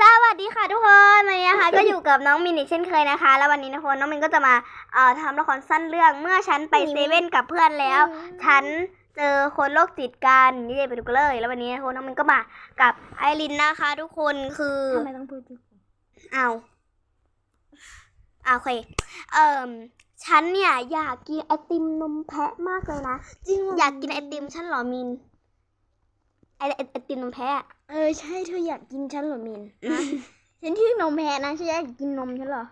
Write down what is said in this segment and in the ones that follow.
สวัสดีค่ะทุกคนวันนี้นะคะ ก็อยู่กับน้องมินอีกเช่นเคยนะคะ แล้ววันนี้นะคนน้องมินก็จะมาเอ่อทำละครสั้นเรื่องเมื่อฉันไปเซเว่นกับเพื่อนแล้ว ฉันเจอคนโรคจิตกันนี่เลยไปดูกันเลย แล้ววันนี้นะคนน้องมินก็มากับไอรินนะคะ ทุกคนคือทำไมต้องพูดชื่อเอาเอาโอเคเอ่มฉันเนี่ยอยากกินไอติมนมแพะมากเลยนะจริงเหรอยากกินไอติมฉันเหรอมินไอไอไอติมนมแพะอะ เออใช่เธออยากกินฉันเหรอมินฮะฉันชื่อนมแพะนะฉันอยากกินนมฉันเหรอ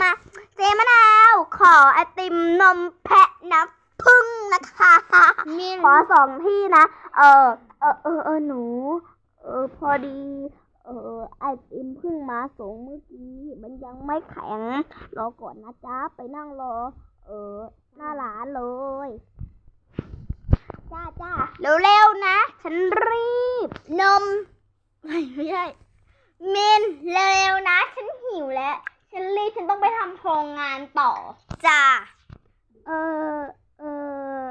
มาเจมะนาวขอไอติมนมแพะน้ำพึ่งนะคะมินขอสองที่นะ เออเออเออเออหนู เออพอดี เออไอติมเพิ่งมาส่งเมื่อกี้มันยังไม่แข็ง รอก่อนนะจ๊ะ ไปนั่งรอ เออ หน้าร้านเลย จ้าจ้าเร็วๆนะ ฉันรีบ นม ไม่ไม่ใช่มินเร็วๆนะ ฉันหิวแล้ว ฉันรีบฉันต้องไปทำโครงงานต่อ จ้า เออเออ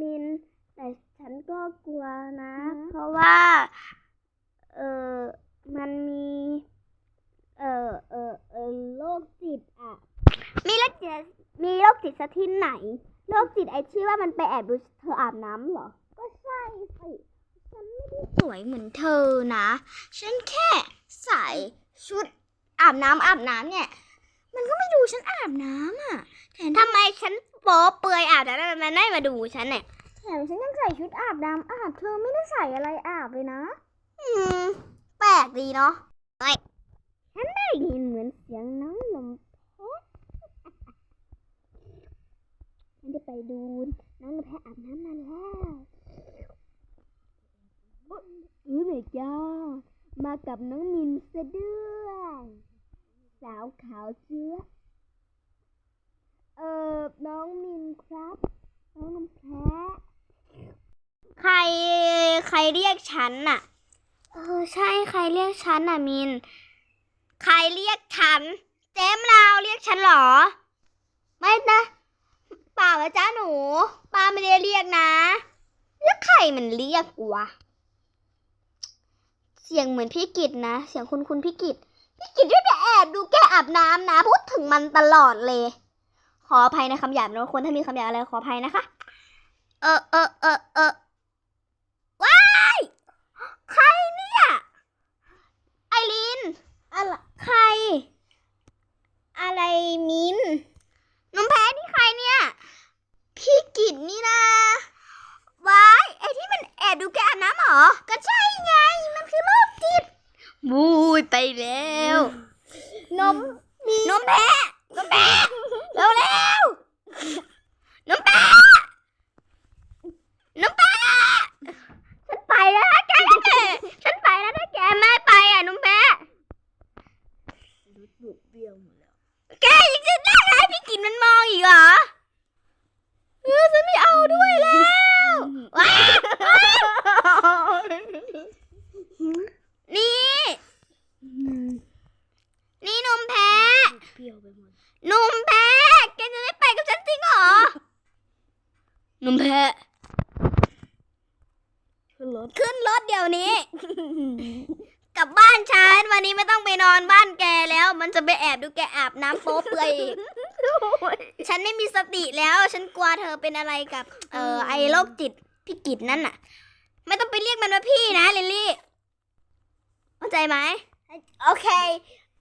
มิน แต่ฉันก็กลัวนะ เพราะว่า เออมันมี เออเออเออโรคจิตอะ มีโรคจิตมีโรคจิตซะที่ไหน โรคจิตไอที่ว่ามันไปแอบดูเธออาบน้ำเหรอ ก็ใช่สิฉันไม่ได้สวยเหมือนเธอนะ ฉันแค่ใส่ชุดอาบน้ำอาบน้ำเนี่ย มันก็ไม่ดูฉันอาบน้ำอะแถมทำไมฉันโป๊เปลือยอาบน้ำมันได้มาดูฉันเนี่ยแถมฉันยังใส่ชุดอาบน้ำอาบเธอไม่ได้ใส่อะไรอาบเลยนะ อืม แปลกดีเนาะได้ยินเหมือนเสียงน้องนมแพะ ฉันได้ไปดูน้องนมแพะอาบน้ำนานแล้วอือเลยจ้ามากับน้องมินซะด้วยสาวขาวเชื้อ เออน้องมินครับ น้องนมแพะใครใครเรียกฉันน่ะ เออใช่ใครเรียกฉันน่ะมิน ใครเรียกฉัน เจมส์ลาวเรียกฉันหรอานะจ้าหนู ป้าไม่ได้เรียกนะ แล้วใครมันเรียกกูวะ เสียงเหมือนพี่กิตนะ เสียงคุณคุณพี่กิตพี่กิตที่ไปแอบดูแกอาบน้ำนะ พูดถึงมันตลอดเลย ขออภัยนะคำหยาบนะคนถ้ามีคำหยาบอะไรขออภัยนะคะ เออเออเออเออว้ายใครเนี่ยไอรินอะไรใคร อะไรมินน้องแพ้นี่ใครเนี่ย พี่ กิดนี่นะว้ายไอที่มันแอบดูแกอาบน้ำเหรอ ก็ใช่ไง มันคือโรคจิตบูยไปแล้ว นมนมแพ้นมแพ้เร็วเร็วๆนมแพ้นมแพ้ฉันไปแล้วนะแกฉันไปแล้วถ้าแกไม่ไปอะนมแพ้ดูดบุกเบี้ยวหมดแล้วแกยังจะได้ให้พี่กินมันมองอีกเหรอเออฉันไม่เอาด้วยแล้วว้าวนี่ นี่นมแพ้ เปรี้ยวไปหมด นมแพ้ แกจะไม่ไปกับฉันจริงเหรอ นมแพ้ ขึ้น รถขึ้นรถเดี๋ยวนี้ กลับบ้านฉันวันนี้ไม่ต้องไปนอนบ้านแกแล้ว มันจะไปแอบดูแกอาบน้ำโป๊เปลือยอีกฉันไม่มีสติแล้ว ฉันกลัวเธอเป็นอะไรกับ เอ่อไอโรคจิตพี่กิจนั่นน่ะ ไม่ต้องไปเรียกมันว่าพี่นะลิลลี่เข้าใจไหมโอเค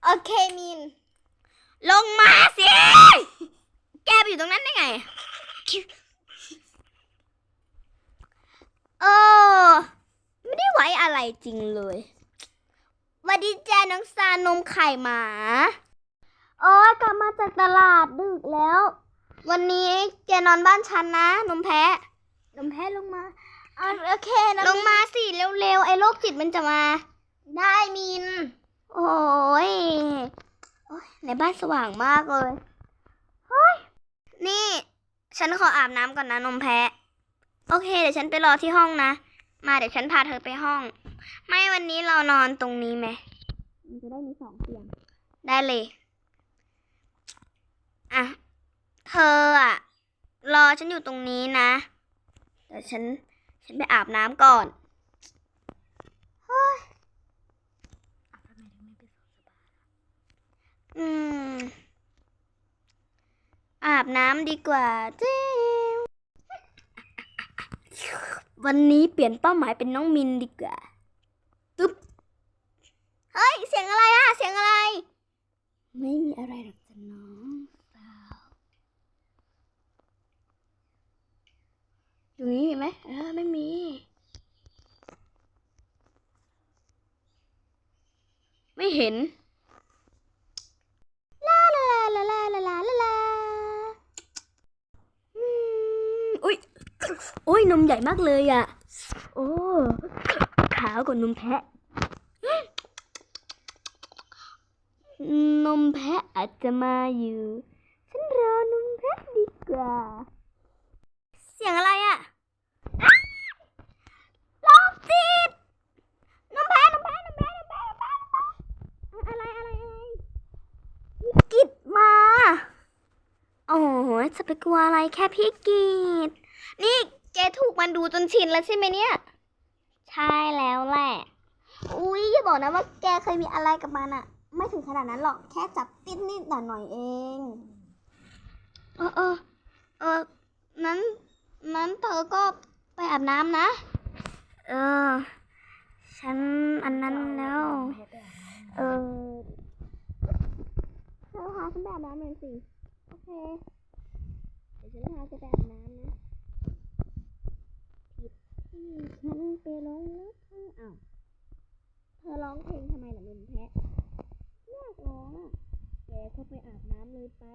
โอเคมิน ลงมาสิ แกไปอยู่ตรงนั้นได้ไงเออ ไม่ได้ไว้อะไรจริงเลยหวัสดีแจน้องซานมไข่หมาโอ้ยกลับมาจากตลาดดึกแล้ว วันนี้แกนอนบ้านฉันนะ นมแพะ นมแพะลงมาอะโอเคนะลงมาสิเร็วๆ ไอ้โรคจิตมันจะมา ได้มินโอ้ยโอ้ยในบ้านสว่างมากเลย เฮ้ย นี่ ฉันขออาบน้ำก่อนนะนมแพะ โอเค เดี๋ยวฉันไปรอที่ห้องนะ มาเดี๋ยวฉันพาเธอไปห้อง ไม่วันนี้เรานอนตรงนี้ไหมมันจะได้มีสองเตียง ได้เลย อะ เธออะ รอฉันอยู่ตรงนี้นะ เดี๋ยวฉัน ฉันไปอาบน้ำก่อนเฮ้ยอืม อาบน้ำดีกว่าจริ วันนี้เปลี่ยนเป้าหมายเป็นน้องมินดีกว่าตึ๊บเฮ้ย เสียงอะไรอะเสียงอะไร ไม่มีอะไรหรอกจ้ะน้องสาวอยู่นี่มีไหมเออไม่มีไม่เห็น โอ้ยนมใหญ่มากเลยอะ โอ้ขาวกว่านมแพะ นมแพะอาจจะมาอยู่ ฉันรอนมแพะดีกว่า เสียงอะไรอะโรคจิตนมแพะนมแพะนมแพะนมแพะนมแพะนมแพะอะไรอะไรอะไรพี่กิดมา โอ้ย จะไปกลัวอะไรแค่พี่กิดนี่แกถูกมันดูจนชินแล้วใช่ไหมเนี่ย ใช่แล้วแหละ อุ้ยอย่าบอกนะว่าแกเคยมีอะไรกับมันอะไม่ถึงขนาดนั้นหรอกแค่จับติดนิดหน่อยหน่อยๆเอง เออเออเออนั้นนั้นเธอก็ไปอาบน้ำนะ เออ ฉันอันนั้นแล้ว เออเธอพาฉันไปอาบน้ำหน่อยสิ โอเคเดี๋ยวฉันพาจะไปอาบน้ำนะผิดที่ฉันไปร้องแล้วข้างอ้าวเธอร้องเพลงทำไมล่ะนมแพะอยากร้องอะแกเข้าไปอาบน้ำเลยไป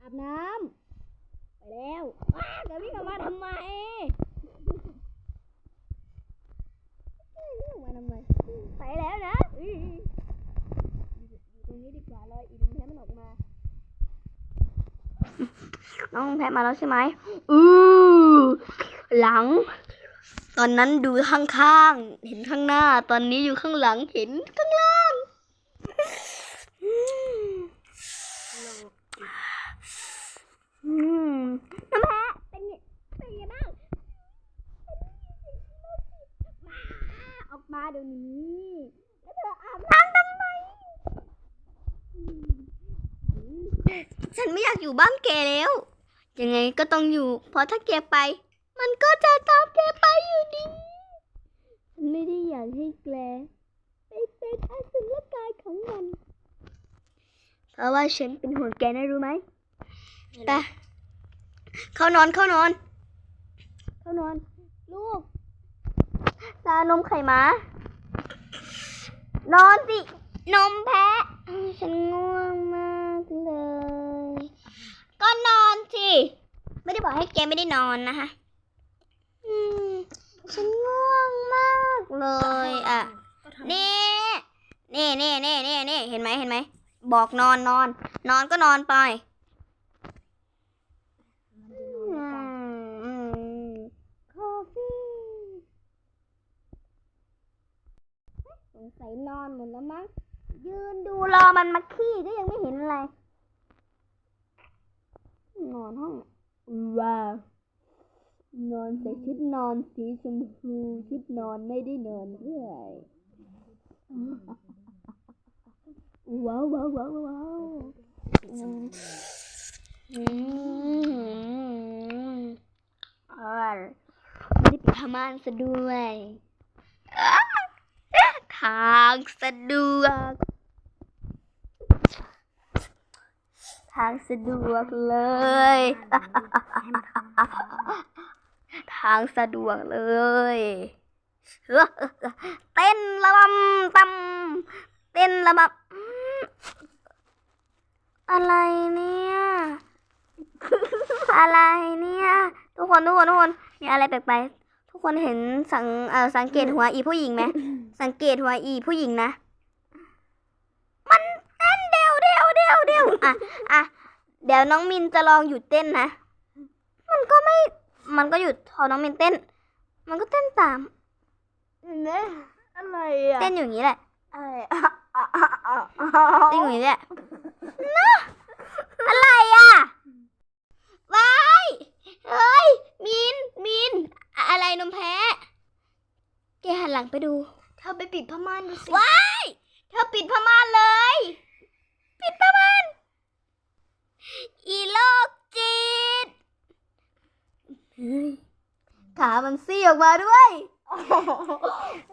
อาบน้ำไปแล้วว้าแกวิ่งออกมาทำไมวิ่งออกมาทำไมไปแล้วนะอยู่ตรงนี้ดีกว่าเลยอีนมแพะมันออกมา น้องแพะมาแล้วใช่ไหมอือหลัง ตอนนั้นดูข้างๆ เห็นข้างหน้า ตอนนี้อยู่ข้างหลังเห็นข้างล่างอืมอืมน้ำแพะเป็นไงเป็นไงบ้างมาออกมาเดี๋ยวนี้ แล้วเธออาบน้ำทำไมอืม ฉันไม่อยากอยู่บ้านแกแล้ว ยังไงก็ต้องอยู่ เพราะถ้าแกไป มันก็จะตามแกไปอยู่ดี ฉันไม่ได้อยากให้แกไปเป็นอสุรกายของมัน เพราะว่าฉันเป็นห่วงแกนะรู้ไหมไปเข้านอนเข้านอน เข้านอน ลูกตานมไข่หมา นอนสิ นมแพะ ฉันง่วงมาก ก็นอนสิ ไม่ได้บอกให้แกไม่ได้นอนนะคะอืม ฉันง่วงมากเลยอะ นี่นี่นี่นี่นี่นี่เห็นไหมเห็นไหม บอกนอนนอน นอนก็นอนไปอืมอืมคอฟี่สงสัยนอนหมดแล้วมั้งยืนดูรอมันมาขี้ก็ยังไม่เห็นอะไร นอนห้องว้าวนอนใส่ชุดนอนสีชมพูชุดนอนไม่ได้นอนด้วยว้าวว้าวว้าวว้าวอืมอืมอ่าไม่ได้ปิดผ้าม่านซะด้วยอ้าทางสะดวก ทางสะดวกเลย ทางสะดวกเลย เต้นระบำตำเต้นระบำอะไรเนี่ย อะไรเนี่ย ทุกคนทุกคนทุกคนมีอะไรแปลกๆทุกคนเห็นสังเออสังเกตหัวอีผู้หญิงไหมสังเกตหัวอีผู้หญิงนะ มันเต้นเดียวเดียว เดียวเดียวอะอะเดี๋ยวน้องมินจะลองหยุดเต้นนะ มันก็ไม่ มันก็หยุดพอน้องมินเต้น มันก็เต้นตามเนี่ยอะไรอะเต้นอยู่อย่างนี้แหละอะไรเต้นอยู่อย่างนี้แหละนะอะไรอะว้ายเฮ้ยมินมินอะอะไรนมแพ้แกหันหลังไปดู เธอไปปิดผ้าม่านดูสิว้ายเธอปิดผ้าม่านเลย ปิดผ้าม่าน อีโลกจิตเฮ้ย ขามันซี่ออกมาด้วย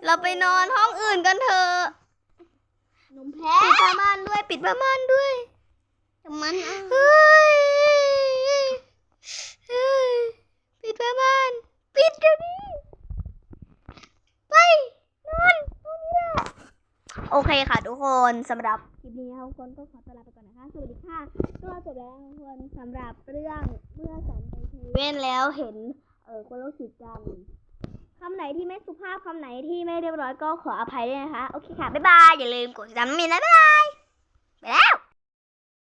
เราไปนอนห้องอื่นกันเถอะนมแพ้ปิดผ้าม่านด้วย ปิดผ้าม่านด้วยแต่มันอะเฮ้ยเฮ้ยปิดผ้าม่าน ปิดเดี๋ยวนี้ ไป นอนตรงนี้แหละโอเคค่ะทุกคนสำหรับคลิปนี้นะคะทุกคนก็ขอตัวลาไปก่อนนะคะ สวัสดีค่ะ ก็จบแล้วทุกคนสำหรับเรื่องเมื่อฉันไปเซเว่นแล้วเห็น เออคนโรคจิตกันคำไหนที่ไม่สุภาพคำไหนที่ไม่เรียบร้อยก็ขออภัยด้วยนะคะ โอเคค่ะ บ๊ายบาย อย่าลืมกดติดตามมินนะบ๊ายบาย ไปแล้ว